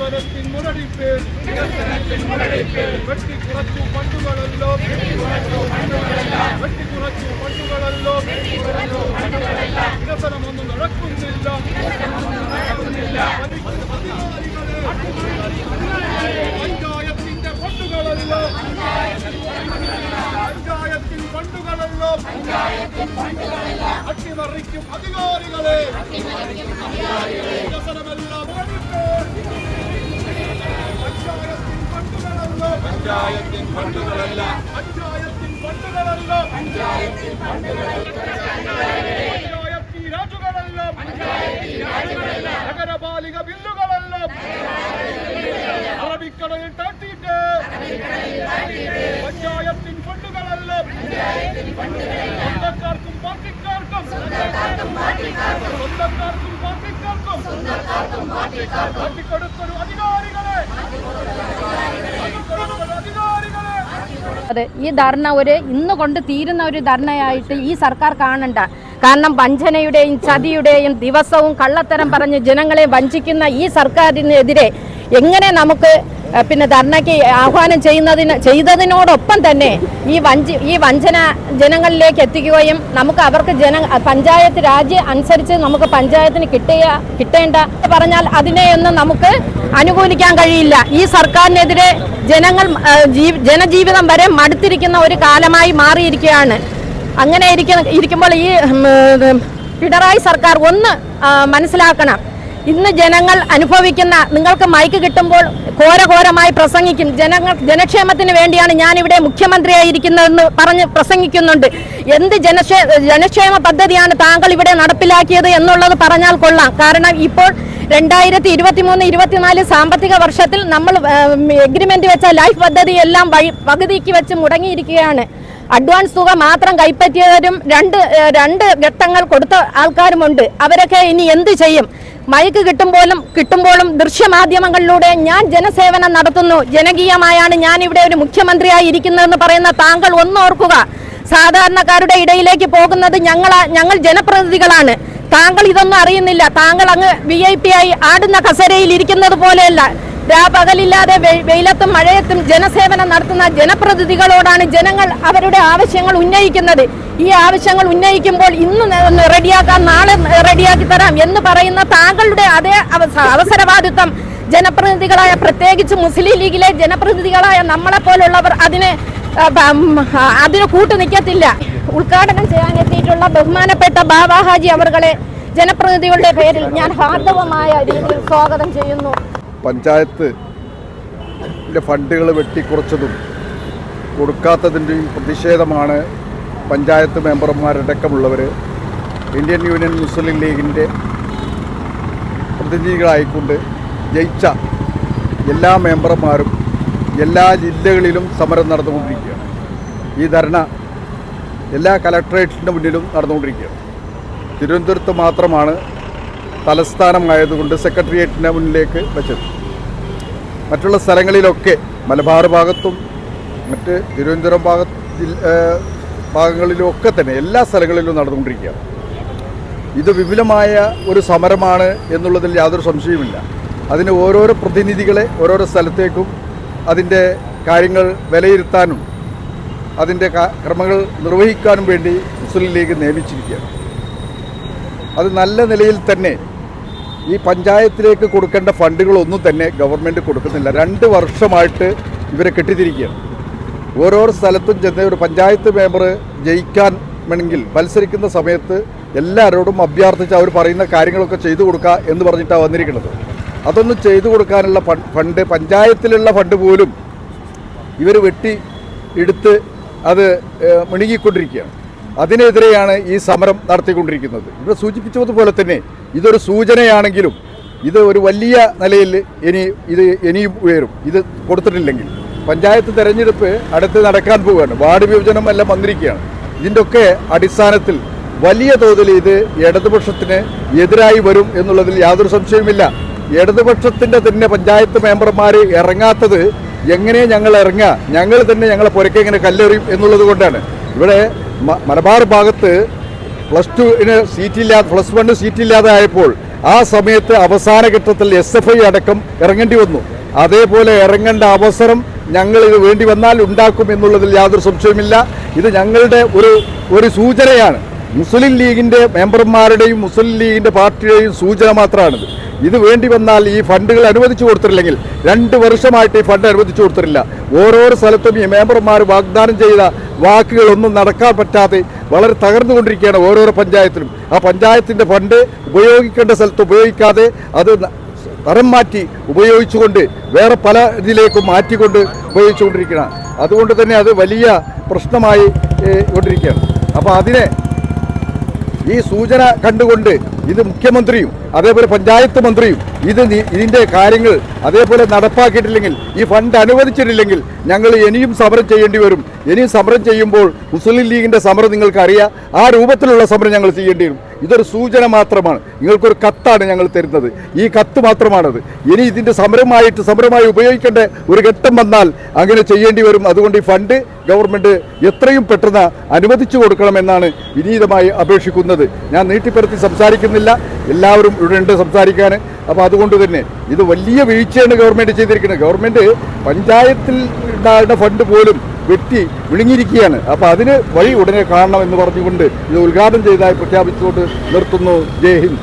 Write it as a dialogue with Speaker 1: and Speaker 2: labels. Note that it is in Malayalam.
Speaker 1: விமர்சனத்தின் முன்னடிப்பில் வெட்டி குறைச்சு பண்டுகளல்லோ. வெட்டி குறைச்சு பண்டுகளல்லோ. விமர்சனம் ஒன்று நடக்கும் இல்ல பஞ்சாயத்தின் பண்டுகளல்லோ. பஞ்சாயத்தின் பண்டுகளல்லோ. அட்டிமறிக்கும் அதிகாரிகளே. விமர்சனம் எல்லாம் முன்னடிப்பு பஞ்சாயத்தின் பண்டுகள் அல்ல பஞ்சாயத்தின் பண்டுகள் அல்ல பஞ்சாயத்தின் பண்டுகள் பஞ்சாயத்தி ராஜுகள் பில்லுகள் அல்ல அரபிக்கடலில் தாட்டிட்டு பஞ்சாயத்தின் பண்டுகள் அல்ல சொந்தக்கார்க்கும் பாட்டிக்கார்க்கும் சொந்தக்கார்க்கும் பாட்டிக்கார்க்கும் பாட்டிக்கொடுத்தரும்
Speaker 2: അതെ ഈ ധർണ ഒരു ഇന്ന് കൊണ്ട് തീരുന്ന ഒരു ധർണയായിട്ട് ഈ സർക്കാർ കാണണ്ട. കാരണം വഞ്ചനയുടെയും ചതിയുടെയും ദിവസവും കള്ളത്തരം പറഞ്ഞ് ജനങ്ങളെ വഞ്ചിക്കുന്ന ഈ സർക്കാരിനെതിരെ എങ്ങനെ നമുക്ക് പിന്നെ ധർണയ്ക്ക് ആഹ്വാനം ചെയ്യുന്നതിന് ചെയ്തതിനോടൊപ്പം തന്നെ ഈ വഞ്ചി ഈ വഞ്ചന ജനങ്ങളിലേക്ക് എത്തിക്കുകയും നമുക്ക് അവർക്ക് ജന പഞ്ചായത്ത് രാജ്യ അനുസരിച്ച് നമുക്ക് പഞ്ചായത്തിന് കിട്ടിയ കിട്ടേണ്ട പറഞ്ഞാൽ അതിനെയൊന്നും നമുക്ക് അനുകൂലിക്കാൻ കഴിയില്ല. ഈ സർക്കാരിനെതിരെ ജനങ്ങൾ ജനജീവിതം വരെ മടുത്തിരിക്കുന്ന ഒരു കാലമായി മാറിയിരിക്കുകയാണ്. അങ്ങനെ ഇരിക്കുന്ന ഇരിക്കുമ്പോൾ ഈ പിണറായി സർക്കാർ ഒന്ന് മനസ്സിലാക്കണം. ഇന്ന് ജനങ്ങൾ അനുഭവിക്കുന്ന നിങ്ങൾക്ക് മൈക്ക് കിട്ടുമ്പോൾ ഘോരഘോരമായി പ്രസംഗിക്കും. ജനങ്ങൾ ജനക്ഷേമത്തിന് വേണ്ടിയാണ് ഞാനിവിടെ മുഖ്യമന്ത്രിയായിരിക്കുന്നതെന്ന് പറഞ്ഞ് പ്രസംഗിക്കുന്നുണ്ട്. എന്ത് ജനക്ഷേ ജനക്ഷേമ പദ്ധതിയാണ് താങ്കൾ ഇവിടെ നടപ്പിലാക്കിയത് എന്നുള്ളത് പറഞ്ഞാൽ കൊള്ളാം. കാരണം ഇപ്പോൾ രണ്ടായിരത്തി ഇരുപത്തി മൂന്ന് ഇരുപത്തിനാല് സാമ്പത്തിക വർഷത്തിൽ നമ്മൾ എഗ്രിമെന്റ് വെച്ച ലൈഫ് പദ്ധതി എല്ലാം വഴി പകുതിക്ക് വെച്ച് മുടങ്ങിയിരിക്കുകയാണ്. അഡ്വാൻസ് തുക മാത്രം കൈപ്പറ്റിയവരും രണ്ട് രണ്ട് ഘട്ടങ്ങൾ കൊടുത്ത ആൾക്കാരുമുണ്ട്. അവരൊക്കെ ഇനി എന്ത് ചെയ്യും? മയക്ക് കിട്ടുമ്പോഴും കിട്ടുമ്പോഴും ദൃശ്യമാധ്യമങ്ങളിലൂടെ ഞാൻ ജനസേവനം നടത്തുന്നു. ജനകീയമായാണ് ഞാൻ ഇവിടെ ഒരു മുഖ്യമന്ത്രിയായി ഇരിക്കുന്നതെന്ന് പറയുന്ന താങ്കൾ ഒന്നോർക്കുക സാധാരണക്കാരുടെ ഇടയിലേക്ക് പോകുന്നത് ഞങ്ങൾ ഞങ്ങൾ ജനപ്രതിനിധികളാണ്. താങ്കൾ ഇതൊന്നും അറിയുന്നില്ല. താങ്കൾ അങ്ങ് വി ഐ പി ആയി ആടുന്ന കസരയിൽ ഇരിക്കുന്നത് പോലെയല്ല. രാപകലില്ലാതെ വെയിലത്തും മഴയത്തും ജനസേവനം നടത്തുന്ന ജനപ്രതിനിധികളോടാണ് ജനങ്ങൾ അവരുടെ ആവശ്യങ്ങൾ ഉന്നയിക്കുന്നത്. ഈ ആവശ്യങ്ങൾ ഉന്നയിക്കുമ്പോൾ ഇന്ന് റെഡിയാക്കാം നാളെ റെഡിയാക്കി തരാം എന്ന് പറയുന്ന താങ്കളുടെ അതേ അവസ- അവസരവാദിത്വം. ജനപ്രതിനിധികളായ പ്രത്യേകിച്ച് മുസ്ലിം ലീഗിലെ ജനപ്രതിനിധികളായ നമ്മളെ പോലുള്ളവർ അതിന് അതിന് കൂട്ടു നിൽക്കത്തില്ല. ഉദ്ഘാടനം ചെയ്യാൻ എത്തിയിട്ടുള്ള ബഹുമാനപ്പെട്ട ബാബാ ഹാജി അവർകളെ ജനപ്രതിനിധികളുടെ പേരിൽ ഞാൻ ഹാർദവമായ രീതിയിൽ സ്വാഗതം ചെയ്യുന്നു.
Speaker 3: പഞ്ചായത്ത് ഫണ്ടുകൾ വെട്ടിക്കുറച്ചതും കൊടുക്കാത്തതിന്റെയും പ്രതിഷേധമാണ് പഞ്ചായത്ത് മെമ്പർമാരടക്കമുള്ളവർ. ഇന്ത്യൻ യൂണിയൻ മുസ്ലിം ലീഗിന്റെ പ്രതിനിധികളായിക്കൊണ്ട് ജയിച്ച എല്ലാ മെമ്പർമാരും എല്ലാ ജില്ലകളിലും സമരം നടന്നുകൊണ്ടിരിക്കുകയാണ്. ഈ ധർണ എല്ലാ കലക്ട്രേറ്റിന്റെ മുന്നിലും നടന്നുകൊണ്ടിരിക്കുകയാണ്. തിരുവനന്തപുരത്ത് മാത്രമാണ് തലസ്ഥാനമായതുകൊണ്ട് സെക്രട്ടേറിയറ്റിന്റെ മുന്നിലേക്ക് വെച്ചത്. മറ്റുള്ള സ്ഥലങ്ങളിലൊക്കെ മലബാർ ഭാഗത്തും മറ്റ് തിരുവനന്തപുരം ഭാഗ ഭാഗങ്ങളിലുമൊക്കെ തന്നെ എല്ലാ സ്ഥലങ്ങളിലും നടന്നുകൊണ്ടിരിക്കുകയാണ്. ഇത് വിപുലമായ ഒരു സമരമാണ് എന്നുള്ളതിൽ യാതൊരു സംശയവുമില്ല. അതിന് ഓരോരോ പ്രതിനിധികളെ ഓരോരോ സ്ഥലത്തേക്കും അതിന്റെ കാര്യങ്ങൾ വിലയിരുത്താനും അതിന്റെ ക്രമങ്ങൾ നിർവഹിക്കാനും വേണ്ടി മുസ്ലിം ലീഗ് നിയമിച്ചിരിക്കുകയാണ്. അത് നല്ല നിലയിൽ തന്നെ ഈ പഞ്ചായത്തിലേക്ക് കൊടുക്കേണ്ട ഫണ്ടുകളൊന്നും തന്നെ ഗവൺമെന്റ് കൊടുക്കുന്നില്ല. രണ്ട് വർഷമായിട്ട് ഇവരെ കെട്ടിത്തിരിക്കുകയാണ്. ഓരോ സ്ഥലത്തും ചെന്ന് ഒരു പഞ്ചായത്ത് മെമ്പർ ജയിക്കാൻ വേണമെങ്കിൽ മത്സരിക്കുന്ന സമയത്ത് എല്ലാവരോടും അഭ്യർത്ഥിച്ച് അവർ പറയുന്ന കാര്യങ്ങളൊക്കെ ചെയ്തു കൊടുക്കുക എന്ന് പറഞ്ഞിട്ടാണ് വന്നിരിക്കുന്നത്. അതൊന്നും ചെയ്തു കൊടുക്കാനുള്ള ഫണ്ട് പഞ്ചായത്തിലുള്ള ഫണ്ട് പോലും ഇവർ വെട്ടി എടുത്ത് അത് മിണുങ്ങിക്കൊണ്ടിരിക്കുകയാണ്. അതിനെതിരെയാണ് ഈ സമരം നടത്തിക്കൊണ്ടിരിക്കുന്നത്. ഇവിടെ സൂചിപ്പിച്ചതുപോലെ തന്നെ ഇതൊരു സൂചനയാണെങ്കിലും ഇത് ഒരു വലിയ നിലയിൽ ഇനി ഇത് ഇനിയും ഉയരും. ഇത് കൊടുത്തിട്ടില്ലെങ്കിൽ പഞ്ചായത്ത് തെരഞ്ഞെടുപ്പ് അടുത്ത് നടക്കാൻ പോവുകയാണ്. വാർഡ് വിഭജനം എല്ലാം വന്നിരിക്കുകയാണ്. ഇതിന്റെയൊക്കെ അടിസ്ഥാനത്തിൽ വലിയ തോതിൽ ഇത് ഇടതുപക്ഷത്തിന് എതിരായി വരും എന്നുള്ളതിൽ യാതൊരു സംശയവുമില്ല. ഇടതുപക്ഷത്തിന്റെ തന്നെ പഞ്ചായത്ത് മെമ്പർമാർ ഇറങ്ങാത്തത് എങ്ങനെ ഞങ്ങൾ ഇറങ്ങുക? ഞങ്ങൾ തന്നെ ഞങ്ങളെ പുരക്കെങ്ങനെ കല്ലെറിയും എന്നുള്ളത് കൊണ്ടാണ്. ഇവിടെ മലബാർ ഭാഗത്ത് പ്ലസ് ടുവിന് സീറ്റില്ലാതെ പ്ലസ് വണ്ണ് സീറ്റില്ലാതെ ആയപ്പോൾ ആ സമയത്ത് അവസാന ഘട്ടത്തിൽ എസ് എഫ് ഐ അടക്കം ഇറങ്ങേണ്ടി വന്നു. അതേപോലെ ഇറങ്ങേണ്ട അവസരം ഞങ്ങൾ ഇത് വേണ്ടി വന്നാൽ ഉണ്ടാക്കും എന്നുള്ളതിൽ യാതൊരു സംശയമില്ല ഇത് ഞങ്ങളുടെ ഒരു ഒരു സൂചനയാണ്. മുസ്ലിം ലീഗിന്റെ മെമ്പർമാരുടെയും മുസ്ലിം ലീഗിന്റെ പാർട്ടിയുടെയും സൂചന മാത്രമാണിത് ഇത് വേണ്ടി വന്നാൽ ഈ ഫണ്ടുകൾ അനുവദിച്ചു കൊടുത്തിട്ടില്ലെങ്കിൽ രണ്ട് വർഷമായിട്ട് ഈ ഫണ്ട് അനുവദിച്ചു കൊടുത്തിട്ടില്ല. ഓരോരോ സ്ഥലത്തും ഈ മെമ്പർമാർ വാഗ്ദാനം ചെയ്ത വാക്കുകളൊന്നും നടക്കാൻ പറ്റാതെ വളരെ തകർന്നുകൊണ്ടിരിക്കുകയാണ് ഓരോരോ പഞ്ചായത്തിലും. ആ പഞ്ചായത്തിന്റെ ഫണ്ട് ഉപയോഗിക്കേണ്ട സ്ഥലത്ത് ഉപയോഗിക്കാതെ അത് തരം മാറ്റി ഉപയോഗിച്ചുകൊണ്ട് വേറെ പല ഇതിലേക്കും മാറ്റിക്കൊണ്ട് ഉപയോഗിച്ചുകൊണ്ടിരിക്കുകയാണ്. അതുകൊണ്ട് തന്നെ അത് വലിയ പ്രശ്നമായി കൊണ്ടിരിക്കുകയാണ്. അപ്പോൾ അതിനെ ഈ സൂചന കണ്ടുകൊണ്ട് ഇത് മുഖ്യമന്ത്രിയും അതേപോലെ പഞ്ചായത്ത് മന്ത്രിയും ഇത് ഇതിന്റെ കാര്യങ്ങൾ അതേപോലെ നടപ്പാക്കിയിട്ടില്ലെങ്കിൽ ഈ ഫണ്ട് അനുവദിച്ചിട്ടില്ലെങ്കിൽ ഞങ്ങൾ ഇനിയും സമരം ചെയ്യേണ്ടി വരും. ഇനിയും സമരം ചെയ്യുമ്പോൾ മുസ്ലിം ലീഗിന്റെ സമരം നിങ്ങൾക്ക് അറിയാം ആ രൂപത്തിലുള്ള സമരം ഞങ്ങൾ ചെയ്യേണ്ടി വരും. ഇതൊരു സൂചന മാത്രമാണ്. നിങ്ങൾക്കൊരു കത്താണ് ഞങ്ങൾ തരുന്നത്. ഈ കത്ത് മാത്രമാണത്. ഇനി ഇതിന്റെ സമരമായിട്ട് സമരമായി ഉപയോഗിക്കേണ്ട ഒരു ഘട്ടം വന്നാൽ അങ്ങനെ ചെയ്യേണ്ടി വരും. അതുകൊണ്ട് ഈ ഫണ്ട് ഗവൺമെന്റ് എത്രയും പെട്ടെന്ന് അനുവദിച്ചു കൊടുക്കണമെന്നാണ് വിനീതമായി അപേക്ഷിക്കുന്നത്. ഞാൻ നീട്ടിപ്പരത്തി സംസാരിക്കുന്നില്ല എല്ലാവരും ഇവിടെ ഉണ്ട് സംസാരിക്കാൻ. അപ്പോൾ അതുകൊണ്ട് തന്നെ ഇത് വലിയ വീഴ്ചയാണ് ഗവൺമെന്റ് ചെയ്തിരിക്കുന്നത്. ഗവൺമെന്റ് പഞ്ചായത്തിൽ ഉണ്ടാകുന്ന ഫണ്ട് പോലും വെട്ടി വിഴുങ്ങിയിരിക്കുകയാണ്. അപ്പോൾ അതിന് വഴി ഉടനെ കാണണം എന്ന് പറഞ്ഞുകൊണ്ട് ഇത് ഉദ്ഘാടനം ചെയ്തതായി പ്രഖ്യാപിച്ചുകൊണ്ട് നിർത്തുന്നു. ജയ് ഹിന്ദ്.